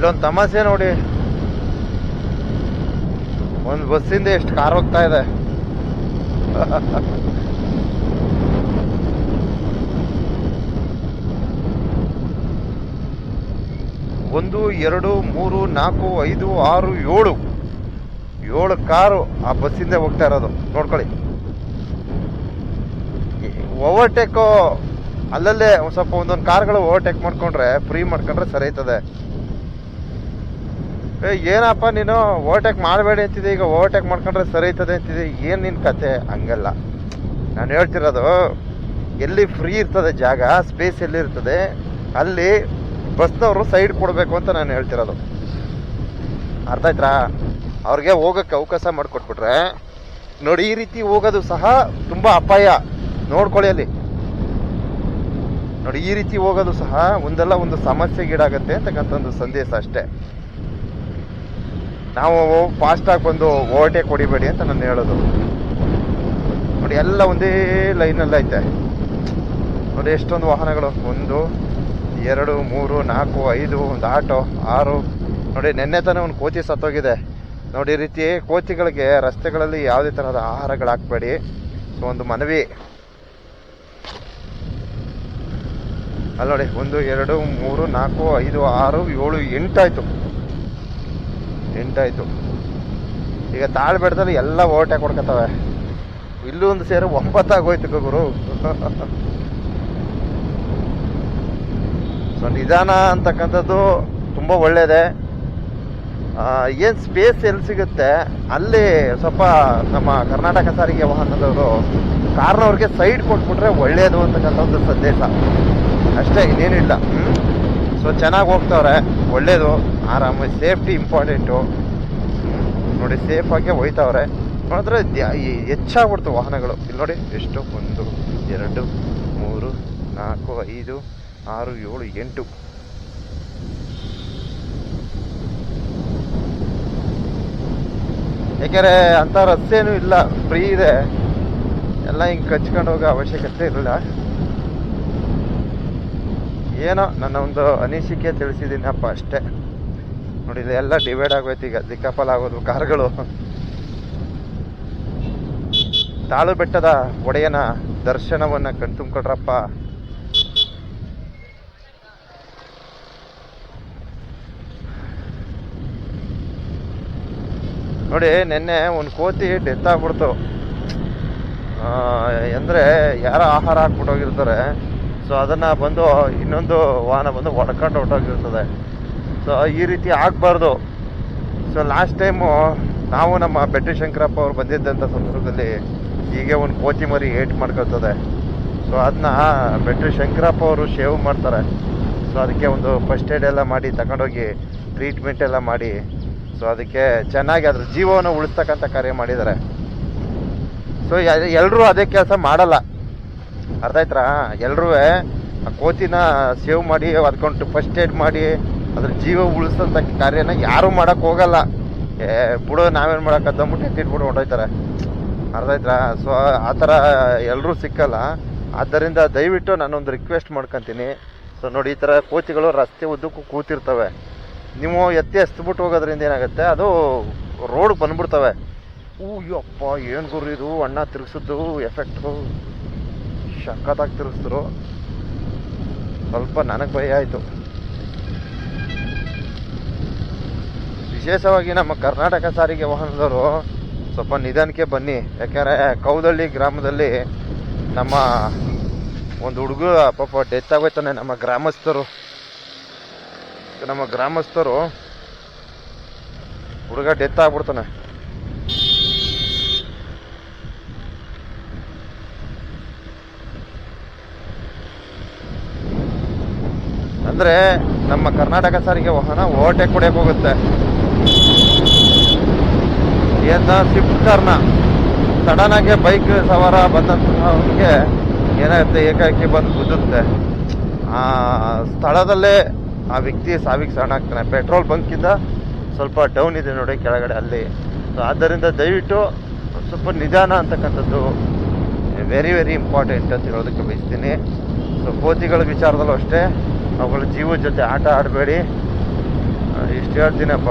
ಇಲ್ಲೊಂದು ತಮಾಷೆ ನೋಡಿ. ಒಂದು ಬಸ್ಸಿಂದ ಎಷ್ಟು ಕಾರ್ ಹೋಗ್ತಾ ಇದೆ. ಒಂದು, ಎರಡು, ಮೂರು, ನಾಲ್ಕು, ಐದು, ಆರು, ಏಳು. ಏಳು ಕಾರು ಆ ಬಸ್ಸಿಂದ ಹೋಗ್ತಾ ಇರೋದು. ನೋಡ್ಕೊಳ್ಳಿ. ಓವರ್ಟೇಕು ಅಲ್ಲಲ್ಲೇ ಒಂದ್ ಸ್ವಲ್ಪ ಒಂದೊಂದು ಕಾರ್ಗಳು ಓವರ್ಟೇಕ್ ಮಾಡ್ಕೊಂಡ್ರೆ, ಫ್ರೀ ಮಾಡ್ಕೊಂಡ್ರೆ ಸರಿ ಆಯ್ತದೆ. ಏ, ಏನಪ್ಪ ನೀನು? ಓವರ್ಟೇಕ್ ಮಾಡಬೇಡಿ ಅಂತಿದೆ ಈಗ ಓವರ್ಟೇಕ್ ಮಾಡ್ಕೊಂಡ್ರೆ ಸರಿ ಆಯ್ತದೆ ಅಂತಿದೆ ಏನು ನಿನ್ನ ಕತೆ? ಹಂಗಲ್ಲ. ನಾನು ಹೇಳ್ತಿರೋದು, ಎಲ್ಲಿ ಫ್ರೀ ಇರ್ತದೆ ಜಾಗ ಸ್ಪೇಸ್ ಎಲ್ಲಿರ್ತದೆ ಅಲ್ಲಿ ಬಸ್ನವರು ಸೈಡ್ ಕೊಡಬೇಕು ಅಂತ ನಾನು ಹೇಳ್ತಿರೋದು. ಅರ್ಥ ಆಯ್ತಾ ಅವ್ರಿಗೆ ಹೋಗೋಕ್ಕೆ ಅವಕಾಶ ಮಾಡಿಕೊಟ್ಬಿಟ್ರೆ, ನೋಡಿ, ಈ ರೀತಿ ಹೋಗೋದು ಸಹ ತುಂಬ ಅಪಾಯ. ನೋಡ್ಕೊಳ್ಳಿ ಅಲ್ಲಿ. ನೋಡಿ, ಈ ರೀತಿ ಹೋಗೋದು ಸಹ ಒಂದಲ್ಲ ಒಂದು ಸಮಸ್ಯೆಗೀಡಾಗತ್ತೆ ಅಂತಕ್ಕಂಥ ಒಂದು ಸಂದೇಶ ಅಷ್ಟೇ. ನಾವು ಫಾಸ್ಟಾಗಿ ಬಂದು ಓವರ್ಟೇಕ್ ಹೊಡಿಬೇಡಿ ಅಂತ ನಾನು ಹೇಳೋದು. ನೋಡಿ, ಎಲ್ಲ ಒಂದೇ ಲೈನಲ್ಲಿ ಐತೆ ನೋಡಿ, ಎಷ್ಟೊಂದು ವಾಹನಗಳು. ಒಂದು, ಎರಡು, ಮೂರು, ನಾಲ್ಕು, ಐದು, ಒಂದು ಆಟೋ, ಆರು. ನೋಡಿ, ನಿನ್ನೆ ತಾನೇ ಒಂದು ಕೋತಿ ಸತ್ತೋಗಿದೆ. ನೋಡಿ, ಈ ರೀತಿ ಕೋತಿಗಳಿಗೆ, ರಸ್ತೆಗಳಲ್ಲಿ ಯಾವುದೇ ತರಹದ ಆಹಾರಗಳು ಹಾಕ್ಬೇಡಿ ಸೊ, ಒಂದು ಮನವಿ. ಅಲ್ಲ ನೋಡಿ, ಒಂದು, ಎರಡು, ಮೂರು, ನಾಲ್ಕು, ಐದು, ಆರು, ಏಳು, ಎಂಟಾಯ್ತು. ಎಂಟಾಯ್ತು. ಈಗ ತಾಳ್ಬೆಟ್ಟದಲ್ಲಿ ಎಲ್ಲ ಓಟೆ ಕೊಡ್ಕೊತವೆ ಇಲ್ಲೂ ಒಂದು ಸೇರಿ ಒಂಬತ್ತಾಗೋಯ್ತು ಗುರು. ಸೊ ನಿಧಾನ ಅಂತಕ್ಕಂಥದ್ದು ತುಂಬ ಒಳ್ಳೆಯದೇ ಏನು ಸ್ಪೇಸ್ ಎಲ್ಲಿ ಸಿಗುತ್ತೆ? ಅಲ್ಲಿ ಸ್ವಲ್ಪ ನಮ್ಮ ಕರ್ನಾಟಕ ಸಾರಿಗೆ ವಾಹನದವರು ಕಾರ್ನವ್ರಿಗೆ ಸೈಡ್ ಕೊಟ್ಬಿಟ್ರೆ ಒಳ್ಳೆಯದು ಅಂತಕ್ಕಂಥ ಒಂದು ಸಂದೇಶ. ಅಷ್ಟೇ, ಇನ್ನೇನಿಲ್ಲ. ಸೊ ಚೆನ್ನಾಗಿ ಹೋಗ್ತವ್ರೆ. ಒಳ್ಳೇದು. ಆರಾಮ ಸೇಫ್ಟಿ ಇಂಪಾರ್ಟೆಂಟು. ನೋಡಿ ಸೇಫಾಗಿ ಹೋಯ್ತವ್ರೆ. ನೋಡಿದ್ರೆ ಹೆಚ್ಚಾಗ್ಬಿಡ್ತು ವಾಹನಗಳು. ಇಲ್ಲಿ ನೋಡಿ, ಎಷ್ಟು? ಒಂದು, ಎರಡು, ಮೂರು, ನಾಲ್ಕು, ಐದು, ಆರು, ಏಳು, ಎಂಟು. ಏಕೆಂದರೆ ಅಂಥ ರಸ್ತೆನೂ ಇಲ್ಲ. ಫ್ರೀ ಇದೆ. ಎಲ್ಲ ಹಿಂಗೆ ಕಚ್ಕೊಂಡು ಹೋಗೋ ಅವಶ್ಯಕತೆ ಇರಲಿಲ್ಲ ಏನೋ ನನ್ನ ಒಂದು ಅನಿಸಿಕೆ ತಿಳಿಸಿದ್ದೀನಪ್ಪ ಅಷ್ಟೇ. ನೋಡಿ ಇದೆಲ್ಲ ಡಿವೈಡ್ ಆಗೋಯ್ತು ಈಗ. ದಿಕ್ಕಾಪಲ್ ಆಗೋದು ಕಾರ್ಗಳು. ತಾಳು ಬೆಟ್ಟದ ಒಡೆಯನ ದರ್ಶನವನ್ನ ಕಣ್ತುಂಬ್ಕೊಟ್ರಪ್ಪ ನೋಡಿ, ನಿನ್ನೆ ಒಂದು ಕೋತಿ ಡೆತ್ ಆಗ್ಬಿಡ್ತು. ಅಂದರೆ ಯಾರೋ ಆಹಾರ ಹಾಕ್ಬಿಟ್ಟು ಹೋಗಿರ್ತಾರೆ? ಸೊ ಅದನ್ನ ಬಂದು, ಇನ್ನೊಂದು ವಾಹನ ಬಂದು ಒಡ್ಕೊಂಡು ಹೊರಟೋಗಿರ್ತದೆ. ಸೊ ಈ ರೀತಿ ಆಗಬಾರ್ದು. ಸೊ ಲಾಸ್ಟ್ ಟೈಮು ನಾವು ನಮ್ಮ ಬೆಟ್ಟಿ ಶಂಕರಪ್ಪ ಅವ್ರು ಬಂದಿದ್ದಂಥ ಸಂದರ್ಭದಲ್ಲಿ ಹೀಗೆ ಒಂದು ಕೋತಿ ಮರಿ ಏಟ್ ಮಾಡ್ಕೊಳ್ತದೆ. ಸೊ ಅದನ್ನ ಬೆಟ್ರಿ ಶಂಕರಪ್ಪ ಅವರು ಶೇವ್ ಮಾಡ್ತಾರೆ. ಸೊ ಅದಕ್ಕೆ ಒಂದು ಫಸ್ಟ್ ಏಡ್ ಎಲ್ಲ ಮಾಡಿ, ತಗೊಂಡೋಗಿ ಟ್ರೀಟ್ಮೆಂಟ್ ಎಲ್ಲ ಮಾಡಿ. ಸೊ ಅದಕ್ಕೆ ಚೆನ್ನಾಗಿ ಅದ್ರ ಜೀವವನ್ನು ಉಳಿಸ್ತಕ್ಕಂಥ ಕಾರ್ಯ ಮಾಡಿದ್ದಾರೆ. ಸೊ ಎಲ್ಲರೂ ಅದೇ ಕೆಲಸ ಮಾಡಲ್ಲ. ಅರ್ಥ ಆಯ್ತಾ ಎಲ್ಲರೂ ಆ ಕೋತಿನ ಸೇವ್ ಮಾಡಿ ಅದಕ್ಕೊಂದು ಫಸ್ಟ್ ಏಡ್ ಮಾಡಿ, ಅದ್ರ ಜೀವ ಉಳಿಸಂತ ಕಾರ್ಯನ ಯಾರೂ ಮಾಡಕ್ ಹೋಗಲ್ಲ. ಏ, ಬಿಡು, ನಾವೇನು ಅಂತ ಅಂದ್ಬಿಟ್ಟು ಎತ್ತಿಟ್ಬಿಟ್ಟು ಹೊಂಟೋಯ್ತಾರೆ. ಅರ್ಥ ಆಯ್ತಾ ಸೊ ಆ ಥರ ಎಲ್ಲರೂ ಸಿಕ್ಕಲ್ಲ. ಆದ್ದರಿಂದ ದಯವಿಟ್ಟು ನಾನೊಂದು ರಿಕ್ವೆಸ್ಟ್ ಮಾಡ್ಕೊತೀನಿ. ಸೊ ನೋಡಿ, ಈ ಥರ ಕೋತಿಗಳು ರಸ್ತೆ ಉದ್ದಕ್ಕೂ ಕೂತಿರ್ತವೆ. ನೀವು ಎತ್ತಿ ಎಸ್ಬಿಟ್ಟು ಹೋಗೋದ್ರಿಂದ ಏನಾಗುತ್ತೆ? ಅದು ರೋಡ್ ಬಂದ್ಬಿಡ್ತವೆ. ಊ ಯಪ್ಪ, ಏನು ಗುರು ಇದು? ಅಣ್ಣ ತಿರುಗಿಸಿದ್ದು ಎಫೆಕ್ಟು ಸಖತ್ತಾಗಿ ತಿರ್ಗಿಸಿದ್ರು ಸ್ವಲ್ಪ ನನಗೆ ಭಯ ಆಯಿತು. ವಿಶೇಷವಾಗಿ ನಮ್ಮ ಕರ್ನಾಟಕ ಸಾರಿಗೆ ವಾಹನದವರು ಸ್ವಲ್ಪ ನಿಧಾನಕ್ಕೆ ಬನ್ನಿ. ಯಾಕೆಂದರೆ ಕೌದಳ್ಳಿ ಗ್ರಾಮದಲ್ಲಿ ನಮ್ಮ ಒಂದು ಹುಡುಗ ಪಾಪ ಡೆತ್ ಆಗೋಯ್ತಾನೆ ನಮ್ಮ ಗ್ರಾಮಸ್ಥರು. ನಮ್ಮ ಗ್ರಾಮಸ್ಥರು ಹುಡುಗ ಡೆತ್ ಆಗ್ಬಿಡ್ತಾನೆ. ಅಂದ್ರೆ ನಮ್ಮ ಕರ್ನಾಟಕ ಸಾರಿಗೆ ವಾಹನ ಓವರ್ಟೇಕ್ ಹೊಡೆಯಕ್ ಹೋಗುತ್ತೆ. ಏನ ಸ್ವಿಫ್ಟ್ ಕಾರ್ನ ಸಡನ್ ಆಗಿ ಬೈಕ್ ಸವಾರ ಬಂದಂತಹವನಿಗೆ ಏನಾಗುತ್ತೆ ಏಕಾಏಕಿ ಬಂದು ಗುದ್ದುತ್ತೆ ಆ ಸ್ಥಳದಲ್ಲೇ ಆ ವ್ಯಕ್ತಿ ಸಾವಿಗೆ ಶರಣಾಗ್ತಾನೆ ಪೆಟ್ರೋಲ್ ಬಂಕಿಂದ ಸ್ವಲ್ಪ ಡೌನ್ ಇದೆ ನೋಡಿ ಕೆಳಗಡೆ ಅಲ್ಲಿ. ಸೊ ಆದ್ದರಿಂದ ದಯವಿಟ್ಟು ಸ್ವಲ್ಪ ನಿಧಾನ ಅಂತಕ್ಕಂಥದ್ದು ವೆರಿ ವೆರಿ ಇಂಪಾರ್ಟೆಂಟ್ ಅಂತ ಹೇಳೋದಕ್ಕೆ ಬಯಸ್ತೀನಿ. ಸೊ ಕೋತಿಗಳ ವಿಚಾರದಲ್ಲೂ ಅಷ್ಟೇ. ಅವುಗಳ ಜೀವ ಜೊತೆ ಆಟ ಆಡಬೇಡಿ. ಇಷ್ಟು ಹೇಳ್ತೀನಪ್ಪ.